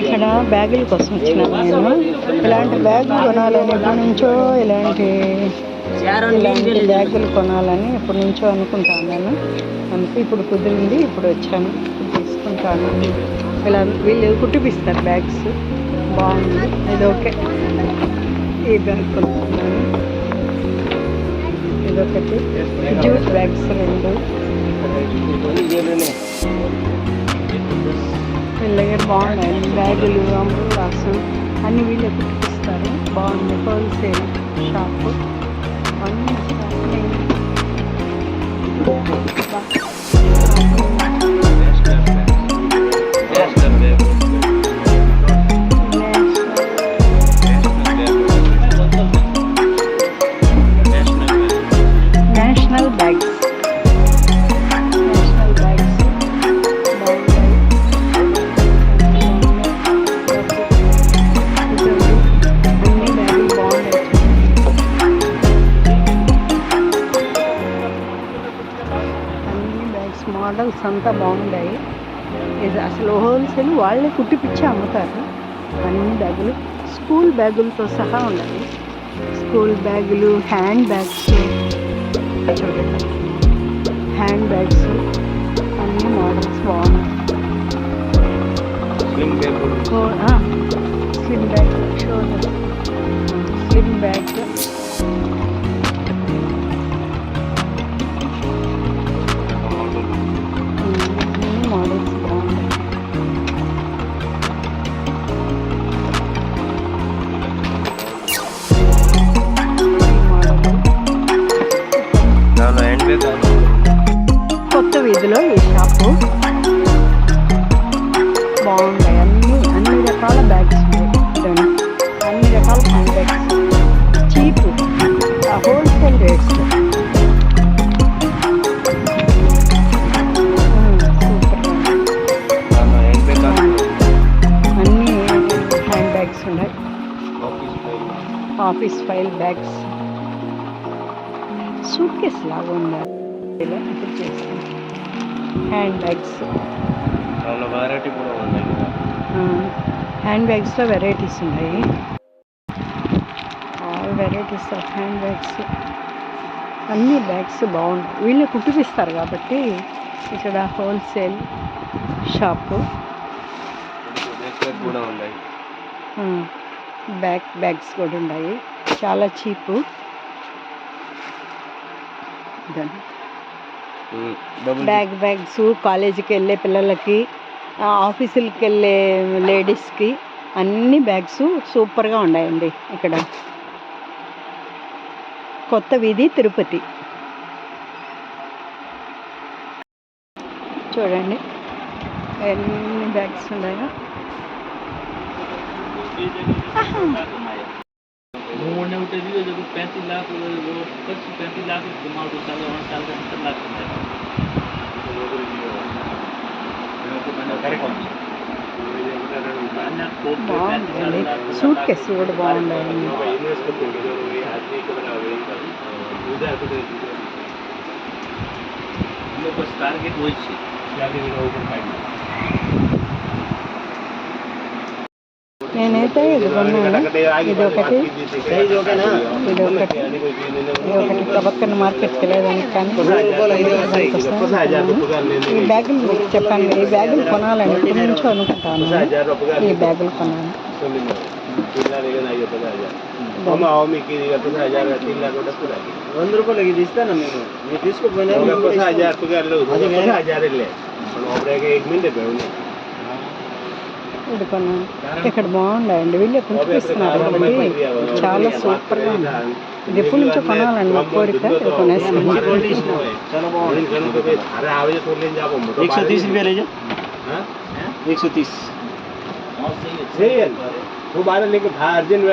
ఇక్కడ బ్యాగుల కోసం వచ్చినాను నేను. ఇలాంటి బ్యాగులు కొనాలని ఎప్పటి నుంచో ఇలాంటి ఇలాంటి బ్యాగులు కొనాలని ఎప్పటి నుంచో అనుకుంటాను నేను. అందుకే ఇప్పుడు కుదిరింది ఇప్పుడు వచ్చాను తీసుకుంటాను. ఇలా వీళ్ళు కుట్టిపిస్తారు బ్యాగ్స్. బాగుంది. ఇది ఓకే. ఈ బ్యాగ్ కొనుక్కున్నాను. ఇదొకటి జ్యూట్ బ్యాగ్స్ రెండు. బాగున్నాయి. బ్యాగులు అంబ్రాస్ అన్ని వీళ్ళే కుట్టిస్తారు బాగుంది మోడల్స్ అంతా బాగున్నాయి ఇది అసలు హోల్సేల్ వాళ్ళే కుట్టిపిచ్చి అమ్ముతారు. అన్ని బ్యాగులు స్కూల్ బ్యాగులతో సహా ఉన్నాయి. స్కూల్ బ్యాగులు హ్యాండ్ బ్యాగ్స్. Hand bags. కొత్త వీధిలో ఈ షాపు. బాగున్నాయి అన్ని అన్ని రకాల బ్యాగ్స్. అన్ని రకాల hand bags cheap wholesale rates అన్ని హ్యాండ్ బ్యాగ్స్ ఉన్నాయి. Office file bags suitcase లాగా ఉన్నాయి ఇలా ఇప్పుడు చేస్తాం హ్యాండ్ బ్యాగ్స్ వెరైటీ కూడా ఉన్నాయి హ్యాండ్ బ్యాగ్స్లో వెరైటీస్ ఉన్నాయి. All varieties of hand bags అన్ని బ్యాగ్స్ బాగున్నాయి వీళ్ళే కుట్టిపిస్తారు కాబట్టి ఇక్కడ హోల్సేల్ షాపు కూడా ఉన్నాయి. బ్యాగ్ బ్యాగ్స్ కూడా ఉన్నాయి. చాలా చీపు బ్యాగ్ బ్యాగ్స్ కాలేజీకి వెళ్ళే పిల్లలకి ఆఫీసులకి వెళ్ళే లేడీస్కి అన్ని బ్యాగ్స్ సూపర్గా ఉన్నాయండి ఇక్కడ. కొత్త వీధి తిరుపతి. చూడండి. ఎన్ని బ్యాగ్స్ ఉన్నాయో. मोड़ने उठे भी जब पैंतीस लाख वो पच्चीस पैंतीस लाख कमाओ दो साल और साल का सत्तर लाख कमाए బాగుందండి సూట్ కేసు కూడా బాగున్నాయండి बस टारगेट वही છે నేనైతే ఇది కొన్నాను. ఇది ఒకటి. ఇది ఒకటి. ఇది ఒకటి. ప్రవక్కన మార్కెట్కి వెళ్ళేదానికి కానీ. ఈ బ్యాగులు మీకు చెప్పాను ఈ బ్యాగులు కొనాలని ఎప్పటి నుంచో అనుకుంటాను. ఈ బ్యాగులు కొనాలి. వంద రూపాయలు ఇది ఇస్తాను నేను మీరు తీసుకోపోయినా ఇది కొన్నాను ఇక్కడ బాగుండాయండి వీళ్ళే కుట్టిస్తున్నారు కాబట్టి చాలా సూపర్గా ఉంది ఇది ఎప్పటి నుంచో కొనాలని మా కోరిక ఇది కొనేసాను చాలా బాగుంది एक सौ तीस रुपया ले जाओ एक सौ तीस वो बारह लेके था अर्जेंट